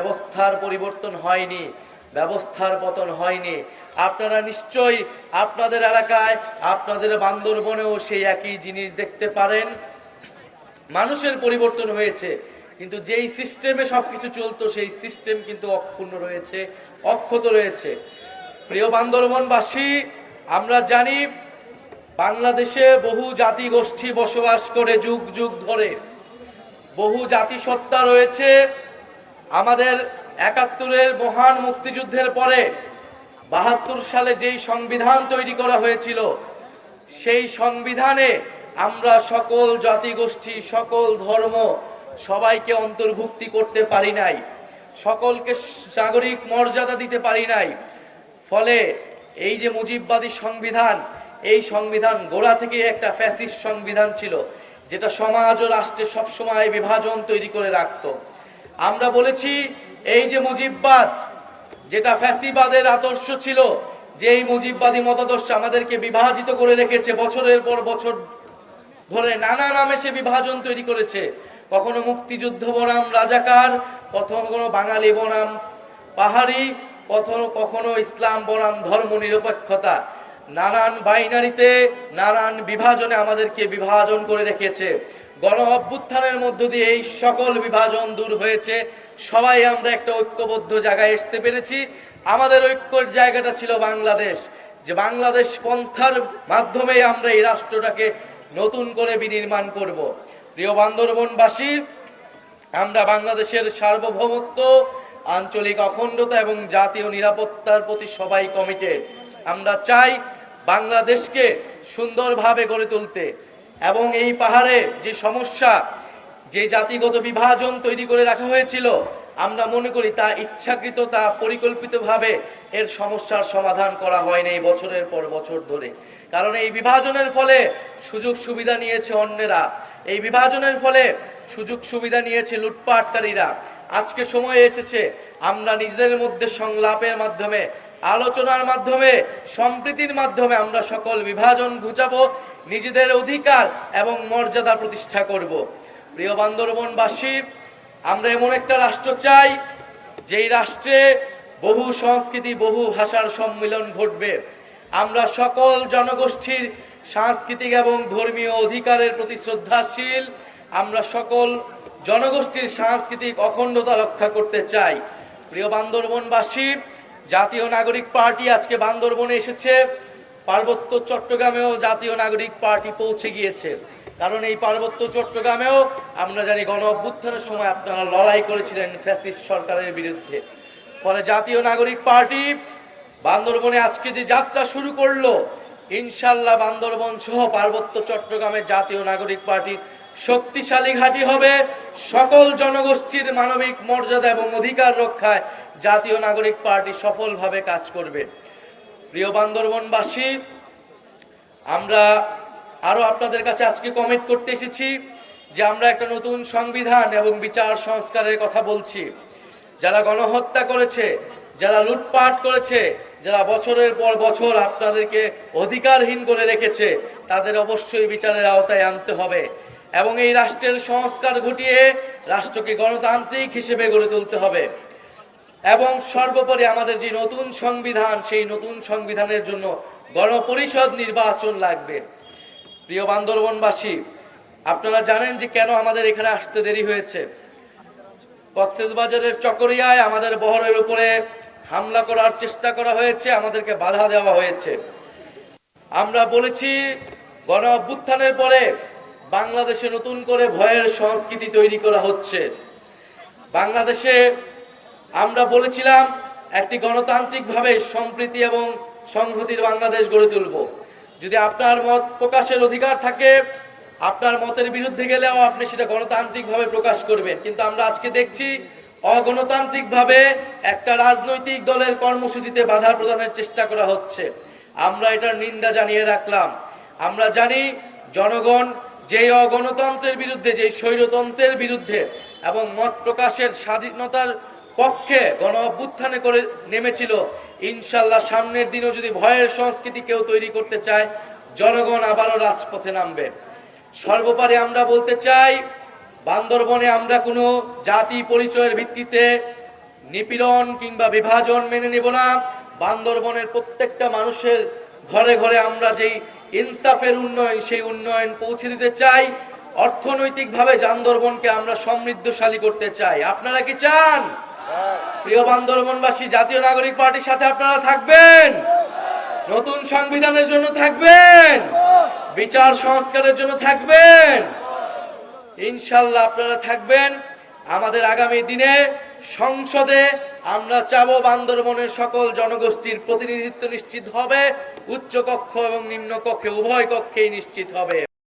ব্যবস্থার পরিবর্তন হয়নি, ব্যবস্থার পতন হয়নি। আপনারা নিশ্চয়ই আপনাদের এলাকায়, আপনাদের বান্দরবনেও সেই একই জিনিস দেখতে পারেন। মানুষের পরিবর্তন হয়েছে, কিন্তু যেই সিস্টেমে সবকিছু চলতো, সেই সিস্টেম কিন্তু অক্ষুণ্ণ রয়েছে, অক্ষত রয়েছে। প্রিয় বান্দরবনবাসী, আমরা জানি বাংলাদেশে বহু জাতি গোষ্ঠী বসবাস করে যুগ যুগ ধরে। বহু জাতিসত্তা রয়েছে আমাদের একাত্তরের মহান মুক্তিযুদ্ধের পরে বাহাত্তর সালে যেই সংবিধান তৈরি করা হয়েছিল, সেই সংবিধানে আমরা সকল জাতিগোষ্ঠী, সকল ধর্ম সবাইকে অন্তর্ভুক্তি করতে পারি নাই, সকলকে নাগরিক মর্যাদা দিতে পারি নাই, ফলে এই যে মুজিববাদী সংবিধান, এই সংবিধান গোড়া থেকে একটা ফ্যাসিস্ট সংবিধান ছিল, যেটা সমাজ ও রাষ্ট্রে সবসময় বিভাজন তৈরি করে রাখতো। আমরা বলেছি, এই যে মুজিববাদ, যেটা ফ্যাসিবাদের আদর্শ ছিল যে এই মুজিববাদী মতাদর্শ আমাদেরকে বিভাজিত করে রেখেছে বছরের পর বছর ধরে, নানা নামে সে বিভাজন তৈরি করেছে। কখনো মুক্তিযুদ্ধ বনাম রাজাকার, কখনো বাঙালি বনাম পাহাড়ি, কখনো কখনো ইসলাম বনাম ধর্ম নিরপেক্ষতা নানান বাইনারিতে নানান বিভাজনে আমাদেরকে বিভাজন করে রেখেছে। গণ অভ্যুত্থানের মধ্য দিয়ে এই সকল বিভাজন দূর হয়েছে। সবাই আমরা একটা ঐক্যবদ্ধ জায়গায় আসতে পেরেছি। আমাদের ঐক্যর জায়গাটা ছিল বাংলাদেশ। যে বাংলাদেশ পন্থার মাধ্যমে আমরা এই রাষ্ট্রটাকে নতুন করে বিনির্মাণ করব। প্রিয় বান্দরবনবাসী, আমরা বাংলাদেশের সার্বভৌমত্ব, আঞ্চলিক অখণ্ডতা এবং জাতীয় নিরাপত্তার প্রতি সবাই কমিটেড আমরা চাই বাংলাদেশকে সুন্দরভাবে গড়ে তুলতে এবং এই পাহাড়ে যে সমস্যা, যে জাতিগত বিভাজন তৈরি করে রাখা হয়েছিল, আমরা মনে করি তা ইচ্ছাকৃত তা পরিকল্পিতভাবে এর সমস্যার সমাধান করা হয়নি এই বছরের পর বছর ধরে। কারণ এই বিভাজনের ফলে সুযোগ সুবিধা নিয়েছে অন্যেরা। এই বিভাজনের ফলে সুযোগ সুবিধা নিয়েছে লুটপাটকারীরা। আজকে সময় এসেছে, আমরা নিজেদের মধ্যে সংলাপের মাধ্যমে আলোচনার মাধ্যমে, সম্প্রীতির মাধ্যমে আমরা সকল বিভাজন ঘুচাবো, নিজেদের অধিকার এবং মর্যাদা প্রতিষ্ঠা করব। প্রিয় বান্দরবনবাসী, আমরা এমন একটা রাষ্ট্র চাই, যেই রাষ্ট্রে বহু সংস্কৃতি, বহু ভাষার সম্মিলন ঘটবে। আমরা সকল জনগোষ্ঠীর সাংস্কৃতিক এবং ধর্মীয় অধিকারের প্রতি শ্রদ্ধাশীল, আমরা সকল জনগোষ্ঠীর সাংস্কৃতিক অখণ্ডতা রক্ষা করতে চাই। প্রিয় বান্দরবনবাসী জাতীয় নাগরিক পার্টি আজকে বান্দরবনে এসেছে। পার্বত্য চট্টগ্রামেও জাতীয় নাগরিক পার্টি পৌঁছে গিয়েছে। কারণ এই পার্বত্য চট্টগ্রামেও আমরা জানি গণ অভ্যুত্থানের সময় আপনারা লড়াই করেছিলেন ফ্যাসিস্ট সরকারের বিরুদ্ধে। ফলে জাতীয় নাগরিক পার্টি বান্দরবনে আজকে যে যাত্রা শুরু করল, ইনশাল্লাহ বান্দরবন সহ পার্বত্য চট্টগ্রামের জাতীয় নাগরিক পার্টির শক্তিশালী ঘাঁটি হবে সকল জনগোষ্ঠীর মানবিক মর্যাদা এবং অধিকার রক্ষায় জাতীয় নাগরিক পার্টি সফলভাবে কাজ করবে। প্রিয় বান্দরবনবাসী, আমরা আরও আপনাদের কাছে আজকে কমেন্ট করতে এসেছি যে আমরা একটা নতুন সংবিধান এবং বিচার সংস্কারের কথা বলছি। যারা গণহত্যা করেছে, যারা লুটপাট করেছে, যারা বছরের পর বছর আপনাদেরকে অধিকারহীন করে রেখেছে, তাদের অবশ্যই বিচারের আওতায় আনতে হবে। এবং এই রাষ্ট্রের সংস্কার ঘটিয়ে রাষ্ট্রকে গণতান্ত্রিক হিসেবে গড়ে তুলতে হবে। এবং সর্বোপরি আমাদের যে নতুন সংবিধান, সেই নতুন সংবিধানের জন্য গণপরিষদ নির্বাচন লাগবে। প্রিয় বান্দরবনবাসী, আপনারা জানেন যে কেন আমাদের এখানে আসতে দেরি হয়েছে? কক্সবাজারের চকরিয়ায় আমাদের বহরের উপরে হামলা করার চেষ্টা করা হয়েছে, আমাদেরকে বাধা দেওয়া হয়েছে। আমরা বলেছি গণ অভ্যুত্থানের পরে বাংলাদেশে নতুন করে ভয়ের সংস্কৃতি তৈরি করা হচ্ছে। বাংলাদেশে আমরা বলেছিলাম, একটি গণতান্ত্রিকভাবে সম্প্রীতি এবং সংহতির বাংলাদেশ গড়ে তুলব। যদি আপনার মত প্রকাশের অধিকার থাকে, আপনার মতের বিরুদ্ধে গেলেও আপনি সেটা গণতান্ত্রিকভাবে প্রকাশ করবেন। কিন্তু আমরা আজকে দেখছি, অগণতান্ত্রিকভাবে একটা রাজনৈতিক দলের কর্মসূচিতে বাধা প্রদানের চেষ্টা করা হচ্ছে। আমরা এটার নিন্দা জানিয়ে রাখলাম। আমরা জানি, জনগণ যেই অগণতন্ত্রের বিরুদ্ধে, যেই স্বৈরতন্ত্রের বিরুদ্ধে এবং মত প্রকাশের স্বাধীনতার পক্ষে গণ অভ্যুত্থানে করে নেমেছিল, ইনশাল্লাহ সামনের দিনও যদি ভয়ের সংস্কৃতি কেউ তৈরি করতে চায়, জনগণ আবারও রাজপথে নামবে। সর্বোপরি আমরা বলতে চাই, বান্দরবনে আমরা কোনো জাতি পরিচয়ের ভিত্তিতে নিপীড়ন কিংবা বিভাজন মেনে নেব না। বান্দরবনের প্রত্যেকটা মানুষের ঘরে ঘরে আমরা যেই ইনসাফের উন্নয়ন, সেই উন্নয়ন পৌঁছে দিতে চাই। অর্থনৈতিকভাবে বান্দরবনকে আমরা সমৃদ্ধশালী করতে চাই। আপনারা কি চান? প্রিয় বান্দরবনবাসী, জাতীয় নাগরিক পার্টির সাথে আপনারা থাকবেন? নতুন সংবিধানের জন্য থাকবেন? বিচার সংস্কারের জন্য থাকবেন? ইনশাল্লাহ আপনারা থাকবেন। আমাদের আগামী দিনে সংসদে আমরা চাবো বান্দরবনের সকল জনগোষ্ঠীর প্রতিনিধিত্ব নিশ্চিত হবে উচ্চ কক্ষ এবং নিম্ন কক্ষে উভয় কক্ষেই নিশ্চিত হবে।